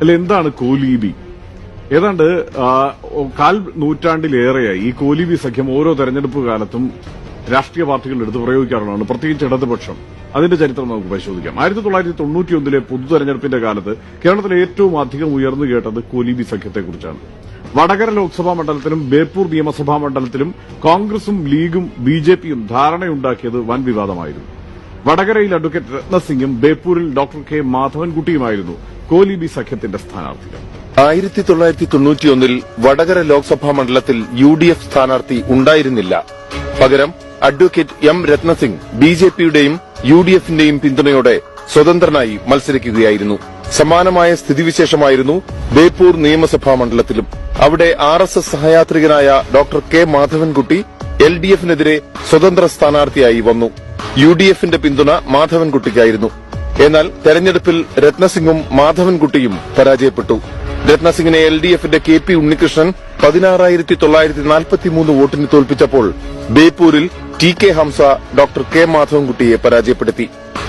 അല്ല എന്താണ് കോലീബി? ഏതാണ്ട് കാൽ നൂറ്റാണ്ടിലേറെയായി ഈ കോലീബി സഖ്യം ഓരോ തെരഞ്ഞെടുപ്പ് കാലത്തും രാഷ്ട്രീയ പാർട്ടികൾ എടുത്ത് പ്രയോഗിക്കാറുള്ളതാണ്. പ്രത്യേകിച്ച് ഇടതുപക്ഷം. അതിന്റെ ചരിത്രം നമുക്ക് പരിശോധിക്കാം. ആയിരത്തി തൊള്ളായിരത്തി തൊണ്ണൂറ്റിയൊന്നിലെ പൊതു തെരഞ്ഞെടുപ്പിന്റെ കാലത്ത് കേരളത്തിൽ ഏറ്റവും അധികം ഉയർന്നു കേട്ടത് കോലീബി സഖ്യത്തെക്കുറിച്ചാണ്. വടകര ലോക്സഭാ മണ്ഡലത്തിലും ബേപ്പൂർ നിയമസഭാ മണ്ഡലത്തിലും കോൺഗ്രസും ലീഗും ബി ജെ പിയും ധാരണയുണ്ടാക്കിയത് വൻ വിവാദമായിരുന്നു. വടകരയിൽ അഡ്വക്കേറ്റ് രത്നസിംഗും ബേപ്പൂരിൽ ഡോക്ടർ കെ മാധവൻകുട്ടിയുമായിരുന്നു. കോലീബി സഖ്യത്തിന്റെ സ്ഥാനാർത്ഥികൾ. ആയിരത്തി തൊള്ളായിരത്തി തൊണ്ണൂറ്റിയൊന്നിൽ വടകര ലോക്സഭാ മണ്ഡലത്തിൽ യു ഡി എഫ് സ്ഥാനാർത്ഥി ഉണ്ടായിരുന്നില്ല. പകരം advocate M Ratnasingh B J പിയുടെയും യു ഡി എഫിന്റെയും പിന്തുണയോടെ സ്വതന്ത്രനായി മത്സരിക്കുകയായിരുന്നു. സമാനമായ സ്ഥിതിവിശേഷമായിരുന്നു ബേപ്പൂർ നിയമസഭാ മണ്ഡലത്തിലും. അവിടെ R S S സഹയാത്രികനായ doctor K Madhavankutty L D എഫിനെതിരെ സ്വതന്ത്ര സ്ഥാനാർത്ഥിയായി വന്നു. യു ഡി എഫിന്റെ പിന്തുണ മാധവൻകുട്ടിക്കായിരുന്നു. എന്നാൽ തെരഞ്ഞെടുപ്പിൽ രത്നസിംഗും മാധവൻകുട്ടിയും പരാജയപ്പെട്ടു. രത്നസിംഗിനെ എൽ ഡി എഫിന്റെ കെ പി ഉണ്ണികൃഷ്ണൻ പതിനാറായിരത്തി തൊള്ളായിരത്തി നാൽപ്പത്തിമൂന്ന് വോട്ടിന് തോൽപ്പിച്ചപ്പോൾ ബേപ്പൂരിൽ T K Hamsa doctor K മാധവൻകുട്ടിയെ പരാജയപ്പെടുത്തി.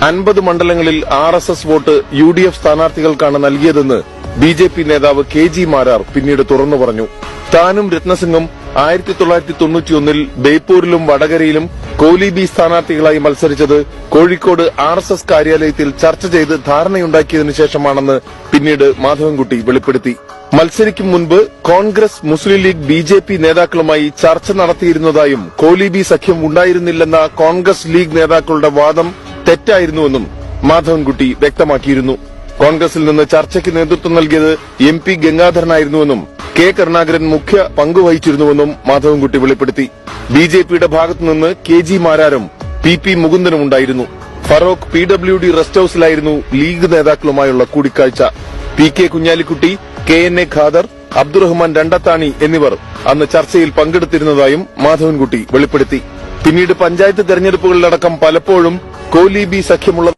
അൻപത് മണ്ഡലങ്ങളിൽ R S S vote U D F സ്ഥാനാർത്ഥികൾക്കാണ് നൽകിയതെന്ന് ബി ജെ പി നേതാവ് കെ ജി മാരാർ പിന്നീട് തുറന്നു പറഞ്ഞു. താനും രത്നസിംഗും ആയിരത്തി തൊള്ളായിരത്തി തൊണ്ണൂറ്റിയൊന്നിൽ ബേപ്പൂരിലും വടകരയിലും കോലിബി സ്ഥാനാർത്ഥികളായി മത്സരിച്ചത് കോഴിക്കോട് ആർ എസ് എസ് കാര്യാലയത്തിൽ ചർച്ച ചെയ്ത് ധാരണയുണ്ടാക്കിയതിനു ശേഷമാണെന്ന് പിന്നീട് മാധവൻകുട്ടി വെളിപ്പെടുത്തി. മത്സരിക്കും മുൻപ് Congress Muslim League B J P നേതാക്കളുമായി ചർച്ച നടത്തിയിരുന്നതായും കോലീബി സഖ്യം ഉണ്ടായിരുന്നില്ലെന്ന കോൺഗ്രസ് ലീഗ് നേതാക്കളുടെ വാദം തെറ്റായിരുന്നുവെന്നും മാധവൻകുട്ടി വ്യക്തമാക്കിയിരുന്നു. കോൺഗ്രസിൽ നിന്ന് ചർച്ചയ്ക്ക് നേതൃത്വം നൽകിയത് എം പി ഗംഗാധരനായിരുന്നുവെന്നും കെ കരുണാകരൻ മുഖ്യ പങ്കുവഹിച്ചിരുന്നുവെന്നും മാധവൻകുട്ടി വെളിപ്പെടുത്തി. ബി ജെ പിയുടെ ഭാഗത്തുനിന്ന് കെ ജി മാരാരും പി പി മുകുന്ദനും ഉണ്ടായിരുന്നു. Feroke P W D rest ഹൌസിലായിരുന്നു League നേതാക്കളുമായുള്ള കൂടിക്കാഴ്ച. P K Kunhalikutty K N A Khader Abdurahman Randathani എന്നിവർ അന്ന് ചർച്ചയിൽ പങ്കെടുത്തിരുന്നതായും മാധവൻകുട്ടി വെളിപ്പെടുത്തി. പിന്നീട് പഞ്ചായത്ത് തെരഞ്ഞെടുപ്പുകളിലടക്കം പലപ്പോഴും കോലീബി സഖ്യമുള്ള